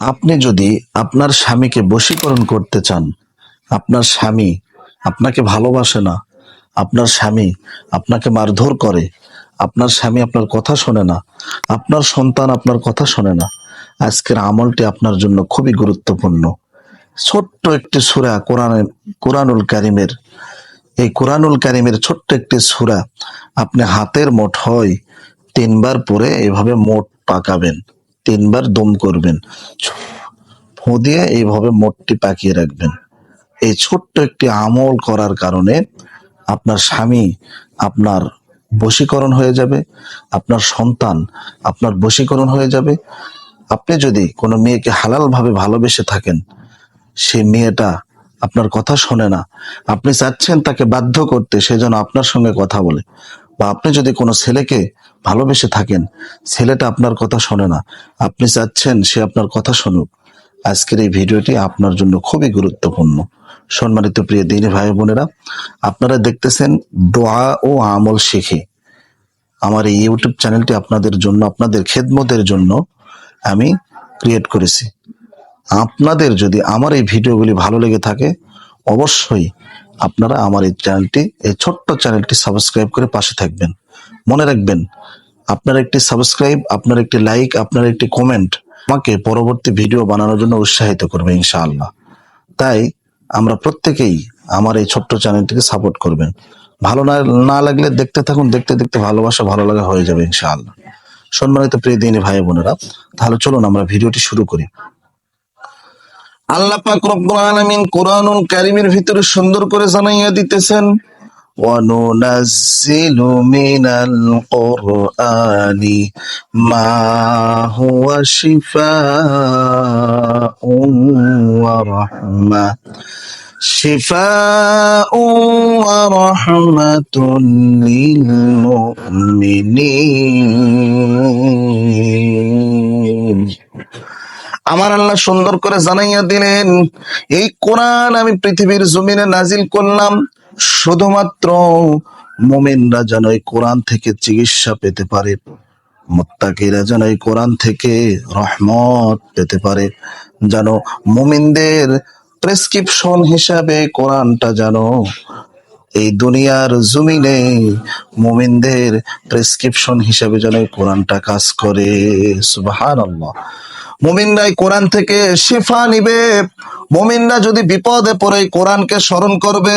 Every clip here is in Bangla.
আপনি যদি আপনার স্বামীকে বশীকরণ করতে চান, আপনার স্বামী আপনাকে ভালোবাসে না, আপনার স্বামী আপনাকে মারধর করে, আপনার স্বামী আপনার কথা শোনে না, আপনার সন্তান আপনার কথা শোনে না, আজকের আমলটি আপনার জন্য খুবই গুরুত্বপূর্ণ। ছোট্ট একটি সুরা কোরআনের কোরআনুল কারিমের, এই কোরআনুল কারিমের ছোট্ট একটি সুরা আপনি হাতের মোট হয় তিনবার পরে এভাবে মোট পাকাবেন। তিনবার দম করবেন। ফু এইভাবে মোটটি পাকিয়ে রাখবেন। এই ছোট্ট একটি আমল করার কারণে আপনার স্বামী আপনার বশীকরণ হয়ে যাবে, আপনার সন্তান আপনার বশীকরণ হয়ে যাবে। আপনি যদি কোনো মেয়েকে হালালভাবে ভালোবেসে থাকেন সেই মেয়েটা আপনার কথা শোনে না। আপনি চাচ্ছেন তাকে বাধ্য করতে, সে যেন আপনার সঙ্গে কথা বলে। বা আপনি যদি কোনো ছেলেকে ভালোবেসে থাকেন, ছেলেটা আপনার কথা শোনে না। আপনি চাচ্ছেন সে আপনার কথা শুনুক। আজকের এই ভিডিওটি আপনার জন্য খুবই গুরুত্বপূর্ণ। সম্মানিত প্রিয় দিনী ভাই বোনেরা, আপনারা দেখতেছেন দোয়া ও আমল শিখে। আমার এই ইউটিউব চ্যানেলটি আপনাদের জন্য, আপনাদের খেদমতের জন্য আমি ক্রিয়েট করেছি। আপনাদের যদি আমার এই ভিডিওগুলি ভালো লেগে থাকে, অবশ্যই আপনারা আমার এই চ্যানেলটি, এই ছোট্ট চ্যানেলটি সাবস্ক্রাইব করে পাশে থাকবেন। মনে রাখবেন, আপনার একটি সাবস্ক্রাইব আপনার একটি লাইক আপনার একটি কমেন্ট আমাকে পরবর্তী ভিডিও বানানোর জন্য উৎসাহিত করবে ইনশাআল্লাহ। তাই আমরা প্রত্যেকেই আমার এই ছোট্ট চ্যানেলটিকে সাপোর্ট করবেন। ভালো না না লাগলে দেখতে থাকুন, দেখতে দেখতে ভালোবাসা ভালো লাগা হয়ে যাবে ইনশাআল্লাহ। সম্মানিত প্রিয় দিনী ভাই বোনেরা, তাহলে চলুন আমরা ভিডিওটি শুরু করি। আল্লাহ পাক রব্বুল আলামিন কোরআনুল কারীমের ভিতরে সুন্দর করে জানাইয়া দিতেছেন وننزل من القرآن ما هو شفاء ورحمة شفاء ورحمة للمؤمنين আমার আল্লাহ সুন্দর করে জানাইয়া দিলেন, এই কোরআন আমি পৃথিবীর জমিনে নাজিল করলাম, শুধুমাত্র মোমেনরা যেন এই কোরআন থেকে চিকিৎসা পেতে পারে, মোত্তাকিরা যেন এই কোরআন থেকে রহমত পেতে পারে, যেন মোমিনদের প্রেসক্রিপশন হিসাবে কোরআনটা যেন এই দুনিয়ার জমিনে মোমিনদের প্রেসক্রিপশন হিসাবে যেন কোরআনটা কাজ করে। সুবাহান আল্লাহ মুমিনরা এই কোরআন থেকে শিফা নিবে। মুমিনরা যদি বিপদে পড়ে কোরআনকে স্মরণ করবে।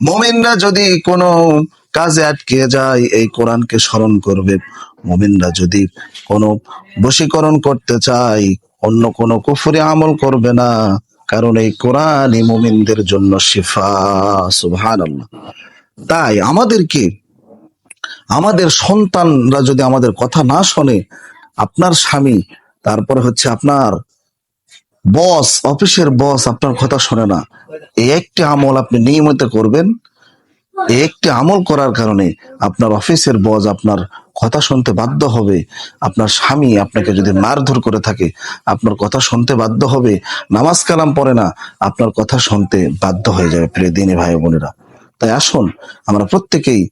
মুমিনরা যদি কোনো কাজে আটকে যায়, এই কোরআনকে স্মরণ করবে। মুমিনরা যদি কোনো বশীকরণ করতে চায়, অন্য কোনো কুফরে আমল করবে না, কারণ এই কোরআনই মুমিনদের জন্য শিফা সুবহান তাই আমাদেরকে, আমাদের সন্তানরা যদি আমাদের কথা না শোনে, আপনার স্বামী তারপরে হচ্ছে আপনার বস অফিসের বস আপনার কথা শোনে না। একটি আমল আপনি নিয়মিত করবেন। একটি আমল করার কারণে আপনার অফিসের বস আপনার কথা শুনতে বাধ্য হবে। আপনার স্বামী আপনাকে যদি মারধর করে থাকে, আপনার কথা শুনতে বাধ্য হবে। নামাজ কালাম পড়ে না, আপনার কথা শুনতে বাধ্য হয়ে যাবে, প্রিয় দিনী ভাই বোনেরা। তাই আসুন, আমরা প্রত্যেকেই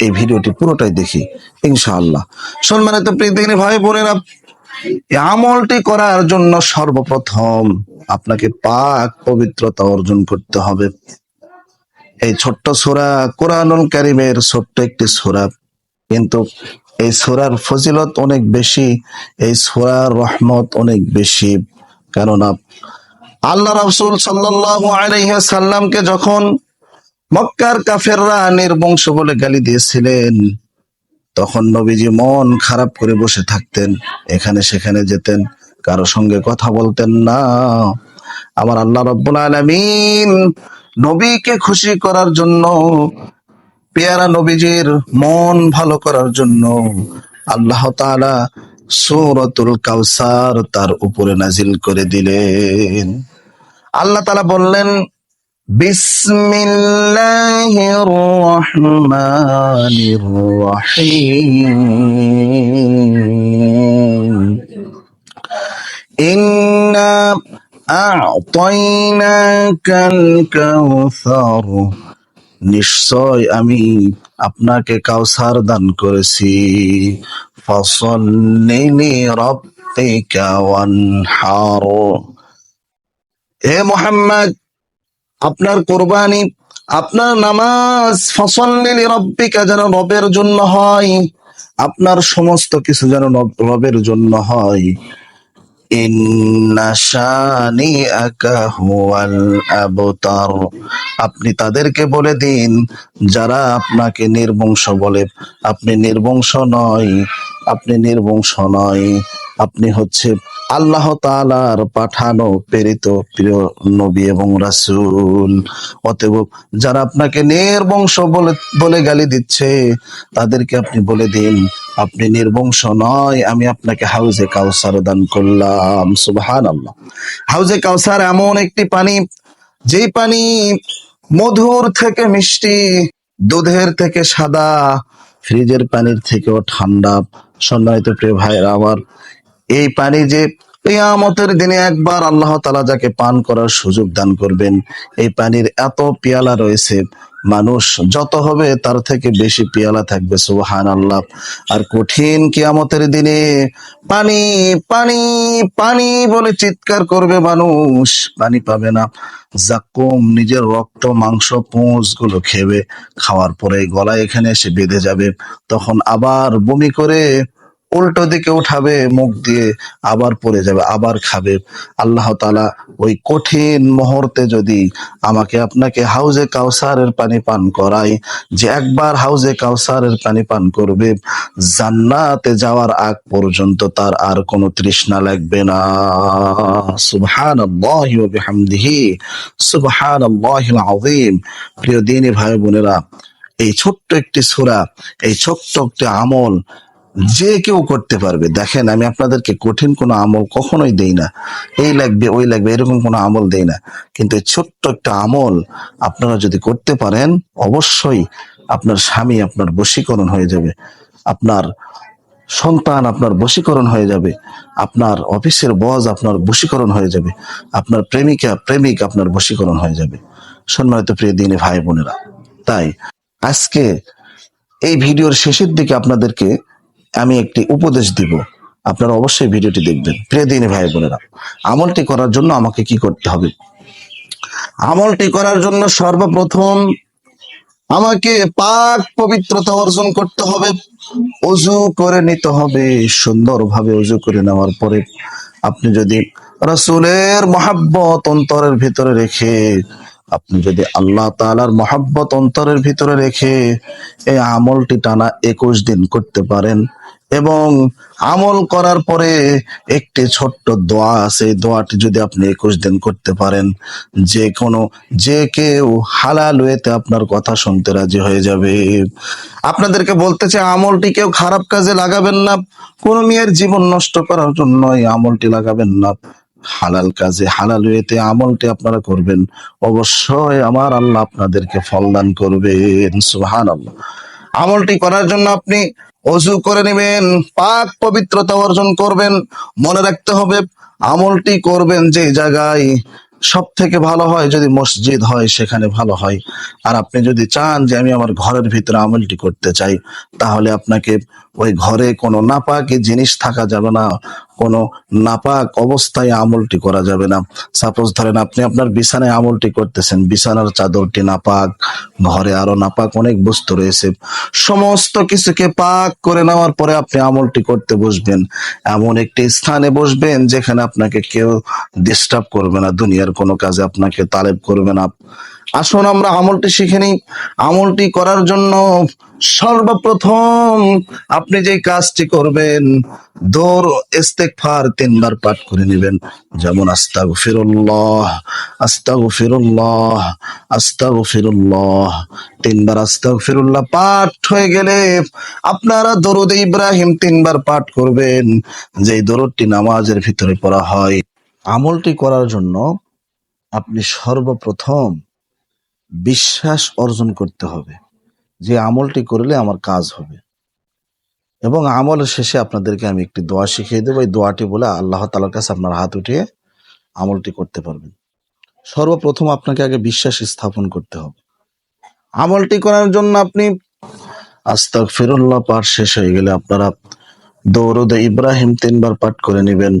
এই ভিডিওটি পুরোটাই দেখি, ইনশাআল্লাহ। সম্মানিত প্রিয় দিনী ভাই বোনেরা আমলটি করার জন্য সর্বপ্রথম আপনাকে পাক পবিত্রতা অর্জন করতে হবে। এই ছোট্ট সোরা কোরআনুল কারিমের ছোট্ট একটি সোরা। কিন্তু এই সোরার ফজিলত অনেক বেশি, এই সোরার রহমত অনেক বেশি। কেননা আল্লাহ রাসূল সাল্লাল্লাহু আলাইহি সাল্লামকে যখন মক্কার কাফেররা নির্বংশ বলে গালি দিয়েছিলেন তখন নবীজি মন খারাপ করে বসে থাকতেন, এখানে সেখানে যেতেন, কারও সঙ্গে কথা বলতেন না। আমার আল্লাহ রব্বুল আলামিন নবীকে খুশি করার জন্য, পেয়ারা নবীজির মন ভালো করার জন্য আল্লাহ তাআলা সূরাতুল কাউসার তার উপরে নাজিল করে দিলেন। আল্লাহ তাআলা বললেন বিসমিল্লাহির রহমানির রহিম ইন্না আ'তাইনাকাল কাউসার নিশ্চয় আমি আপনাকে কাউসার দান করেছি ফসল্লিলি لربك وانحر হে মোহাম্মদ আপনার কোরবানি, আপনার নামাজ ফসল্লি রব্বিকা যেন রবের জন্য হয়, আপনার সমস্ত কিছু যেন রবের জন্য হয়। আপনি তাদেরকে বলে দিন, যারা আপনাকে নির্বংশ বলে, আপনি নির্বংশ নয়, আপনি নির্বংশ নয়, আপনি হচ্ছে আল্লাহ তাআলার পাঠানো প্রেরিত প্রিয় নবী এবং রাসূল। অতএব যারা আপনাকে নির্বংশ বলে বলে গালি দিচ্ছে, তাদেরকে আপনি বলে দিন, আপনি নির্বংশ নয়, আমি আপনাকে হাউজে কাউসার দান করলাম। সুবহান আল্লাহ হাউজে কাউসার এমন একটি পানি, যেই পানি মধুর থেকে মিষ্টি, দুধের থেকে সাদা, ফ্রিজের পানির থেকেও ঠান্ডা। সম্মানিত প্রিয় ভাইরা আমার এই পানি যে কিয়ামতের দিনে একবার আল্লাহ তালা যাকে পান করার সুযোগ দান করবেন, এই পানির এত পেয়ালা রয়েছে, মানুষ যত হবে তার থেকে বেশি পেয়ালা থাকবে সুবহান আল্লাহ আর কঠিন কিয়ামতের দিনে পানি পানি পানি বলে চিৎকার করবে মানুষ, পানি পাবে না। জাকুম নিজের রক্ত, মাংস পোঁচগুলো খেবে, খাওয়ার পরে গলা এখানে এসে বেঁধে যাবে, তখন আবার বমি করে উল্টো দিকে উঠাবে, মুখ দিয়ে আবার পড়ে যাবে, আবার খাবে। আল্লাহ তালা ওই কঠিন মুহূর্তে যদি আমাকে আপনাকে হাউজে কাউসারের পানি পান করাই যে একবার হাউজে কাউসারের পানি পান করবে, জান্নাতে যাওয়ার আগ পর্যন্ত তার আর কোনো তৃষ্ণা লাগবে না। সুবহান বিহামদিহি। সুবহান আযীম। প্রিয় দিনী ভাই বোনেরা এই ছোট্ট একটি সূরা, এই ছোট্ট একটি আমল যে কেউ করতে পারবে। দেখেন, আমি আপনাদেরকে কঠিন কোনো আমল কখনোই দেই না। এই লাগবে, ওই লাগবে, এরকম কোনো আমল দেই না। কিন্তু এই ছোট্ট একটা আমল আপনারা যদি করতে পারেন, অবশ্যই আপনার স্বামী আপনার বশীকরণ হয়ে যাবে। আপনার সন্তান আপনার বশীকরণ হয়ে যাবে। আপনার অফিসের বস আপনার বশীকরণ হয়ে যাবে। আপনার প্রেমিকা, প্রেমিক আপনার বশীকরণ হয়ে যাবে। সম্মানিত প্রিয় দিনে ভাই বোনেরা, তাই আজকে এই ভিডিওর শেষের দিকে আপনাদেরকে আমি একটি উপদেশ দিব। আপনারা অবশ্যই ভিডিওটি দেখবেন। প্রিয় দিনী ভাই বোনেরা, আমলটি করার জন্য আমাকে কি করতে হবে? আমলটি করার জন্য সর্বপ্রথম আমাকে পাক পবিত্রতা অর্জন করতে হবে। অজু করে নিতে হবে, সুন্দরভাবে অজু করে নেওয়ার পরে আপনি যদি রাসূলের মহাব্বত অন্তরের ভিতরে রেখে আপনি যদি আল্লাহ তাআলার মহাব্বত অন্তরের ভিতরে রেখে এই আমলটি টানা একুশ দিন করতে পারেন এবং আমল করার পরে একটি ছোট্ট দোয়া আছে দোয়াটি যদি আপনি একুশ দিন করতে পারেন, যে কোনো, যে কেউ হালাল ওয়েতে আপনার কথা শুনতে রাজি হয়ে যাবে। আপনাদেরকে বলতে চাই, আমলটি কেউ খারাপ কাজে লাগাবেন না, কোন মেয়ের জীবন নষ্ট করার জন্য এই আমলটি লাগাবেন না। হালাল কাজে, হালাল ওয়েতে আমলটি আপনারা করবেন। অবশ্যই আমার আল্লাহ আপনাদেরকে ফলদান করবেন। সুহান আমলটি করার জন্য আপনি অজু করে নেবেন, পাক পবিত্রতা অর্জন করবেন, মনে রাখতে হবে আমলটি করবেন যে জায়গায় সব থেকে ভালো হয় যদি মসজিদ হয়, সেখানে ভালো হয়। আর আপনি যদি চান যে আমি আমার ঘরের ভিতরে আমলটি করতে চাই, তাহলে আপনাকে ওই ঘরে কোনো নাপাকি জিনিস থাকা যাবে না। কোনো নাপাক অবস্থায় আমলটি করা যাবে না। সাপোজ ধরেন আপনি আপনার বিছানায় আমলটি করতেছেন, বিছানার চাদরটি নাপাক, ঘরে আরও নাপাক অনেক বস্তু রয়েছে। সমস্ত কিছুকে পাক করে নেওয়ার পরে আপনি আমলটি করতে বসবেন। এমন একটি স্থানে বসবেন যেখানে আপনাকে কেউ ডিস্টার্ব করবে না, দুনিয়ার কোনো কাজে আপনাকে তালেব করবে না। আসুন আমরা আমলটি শিখে নিই। আমলটি করার জন্য সর্বপ্রথম আপনি যে কাজটি করবেন দৌড় ইস্তেকফার তিনবার পাঠ করে নেবেন। যেমন আস্তাগ ফিরুল্লাহ আস্তাগ ফিরুল্লাহ আস্তাগ ফিরুল্লাহ তিনবার আস্তাগ ফিরুল্লাহ পাঠ হয়ে গেলে আপনারা দরুদ ইব্রাহিম তিনবার পাঠ করবেন। যে দরুদটি নামাজের ভিতরে পড়া হয়, আমলটি করার জন্য আপনি সর্বপ্রথম বিশ্বাস অর্জন করতে হবে যে আমলটি করলে আমার কাজ হবে। এবং আমলের শেষে আপনাদেরকে আমি একটি দোয়া শিখিয়ে দেবো। এই দোয়াটি বলে আল্লাহ তালার কাছে আপনার হাত উঠিয়ে আমলটি করতে পারবেন। সর্বপ্রথম আপনাকে আগে বিশ্বাস স্থাপন করতে হবে। আমলটি করার জন্য আপনি আস্তাক ফিরুল্লাহ পাঠ শেষ হয়ে গেলে আপনারা দৌরদ ইব্রাহিম তিনবার পাঠ করে নেবেন।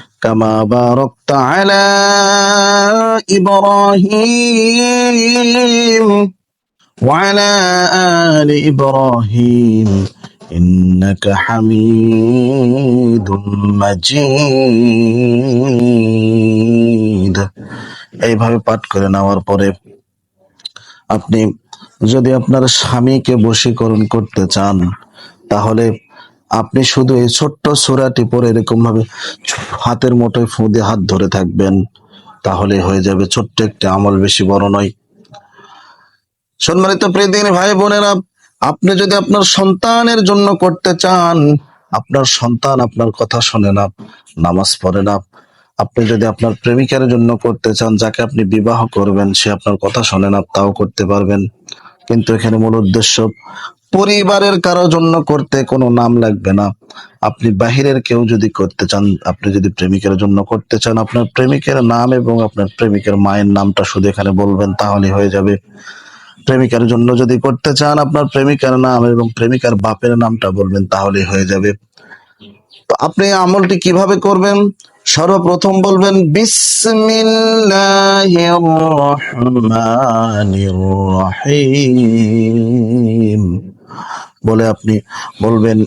كما باركت على إبراهيم وعلى آل إبراهيم إنك حميد مجيد এইভাবে পাঠ করে নেওয়ার পরে আপনি যদি আপনার স্বামীকে বশীকরণ করতে চান তাহলে আপনি শুধু এই ছোট্ট সুরাটি পরে এরকম ভাবে হাতের মুঠোয় ফু দিয়ে হাত ধরে থাকবেন, তাহলে হয়ে যাবে ছোট্ট একটি আমল বেশি বড় নয়। সম্মানিত প্রিয়দিন ভাই বোনেরা, আপনি যদি আপনার সন্তানের জন্য করতে চান, আপনার সন্তান আপনার কথা শোনে না, নামাজ পড়ে না, আপনি যদি আপনার প্রেমিকার জন্য করতে চান, যাকে আপনি বিবাহ করবেন, সে আপনার কথা শোনে না, তাও করতে পারবেন। কিন্তু এখানে মূল উদ্দেশ্য পরিবারের কারও জন্য করতে কোনো নাম লাগবে না। আপনি বাহিরের কেউ যদি করতে চান, আপনি যদি প্রেমিকের জন্য করতে চান, আপনার প্রেমিকের নাম এবং আপনার প্রেমিকের মায়ের নামটা শুধু এখানে বলবেন তাহলে হয়ে যাবে। প্রেমিকার জন্য যদি করতে চান, আপনার প্রেমিকার নাম এবং প্রেমিকার বাপের নামটা বলবেন তাহলে হয়ে যাবে। তো আপনি আমলটি কীভাবে করবেন? সর্বপ্রথম বলবেন, বিসমিল্লাহির রহমানির রহিম। বলে আপনি বলবেন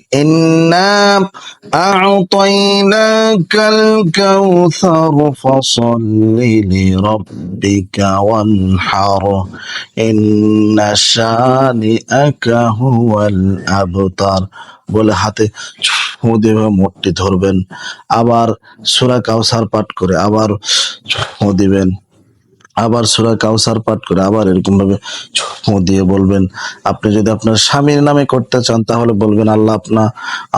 বলে হাতে দিয়ে মোটটি ধরবেন, আবার সূরা কাউসার পাঠ করে আবার দিবেন। আবার সুরা কাউসার পাঠ করে আবার এরকম ভাবে দিয়ে বলবেন, আপনি যদি আপনার স্বামীর নামে করতে চান, তাহলে বলবেন, আল্লাহ আপনার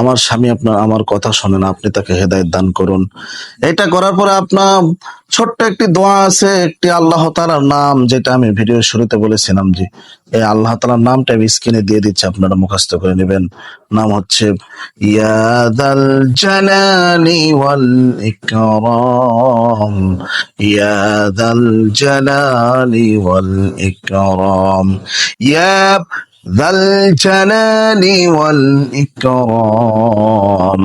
আমার স্বামী আপনার, আমার কথা শোনে না আপনি তাকে হেদায়েত দান করুন। এটা করার পরে আপনার ছোট্ট একটি দোয়া আছে, একটি আল্লাহ তালার নাম, যেটা আমি ভিডিও শুরুতে বলেছিলাম যে, এই আল্লাহ তালার নামটা আমি স্ক্রিনে দিয়ে দিচ্ছি, আপনারা মুখস্থ করে নেবেন। নাম হচ্ছে ইয়াদাল জালালি ওয়াল ইকরাম ইয়াদাল ইকরাম ইয়া যাল জালালি ওয়াল ইকরাম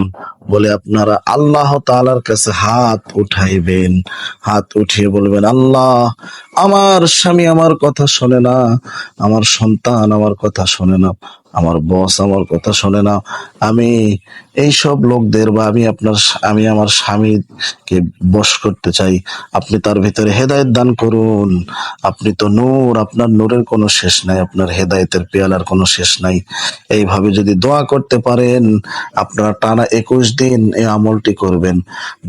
বলে আপনারা আল্লাহ তাআলার কাছে হাত উঠাইবেন, হাত উঠিয়ে বলবেন, আল্লাহ, আমার স্বামী আমার কথা শোনে না, আমার সন্তান আমার কথা শোনে না। আমার বস আমার কথা শোনে না। আমি এই সব লোকদের বা আমি আপনার আমি আমার স্বামীকে বস করতে চাই। আপনি তার ভিতরে হেদায়েত দান করুন। আপনি তো নূর, আপনার নূরের কোনো শেষ নাই, আপনার হেদায়েতের পেয়ালার কোনো শেষ নাই। এইভাবে যদি দোয়া করতে পারেন, আপনারা টানা একুশ দিন এই আমলটি করবেন।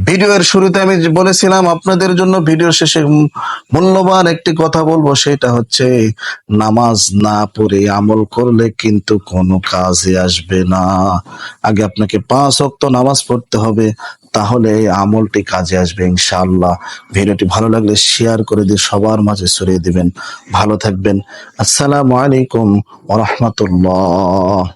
ভিডিওর শুরুতে আমি বলেছিলাম, আপনাদের জন্য ভিডিও শেষে মূল্যবান একটি কথা বলব, সেটা হচ্ছে, নামাজ না পড়ে আমল করলে কিন্তু কোনো কাজে আসবে না। আগে আপনাকে পাঁচ অক্ত নামাজ পড়তে হবে, তাহলে এই আমলটি কাজে আসবে ইনশাআল্লাহ। ভিডিওটি ভালো লাগলে শেয়ার করে দিয়ে সবার মাঝে ছড়িয়ে দিবেন। ভালো থাকবেন। আসসালামু আলাইকুম ওরহমতুল্লাহ রাহমাতুল্লাহ।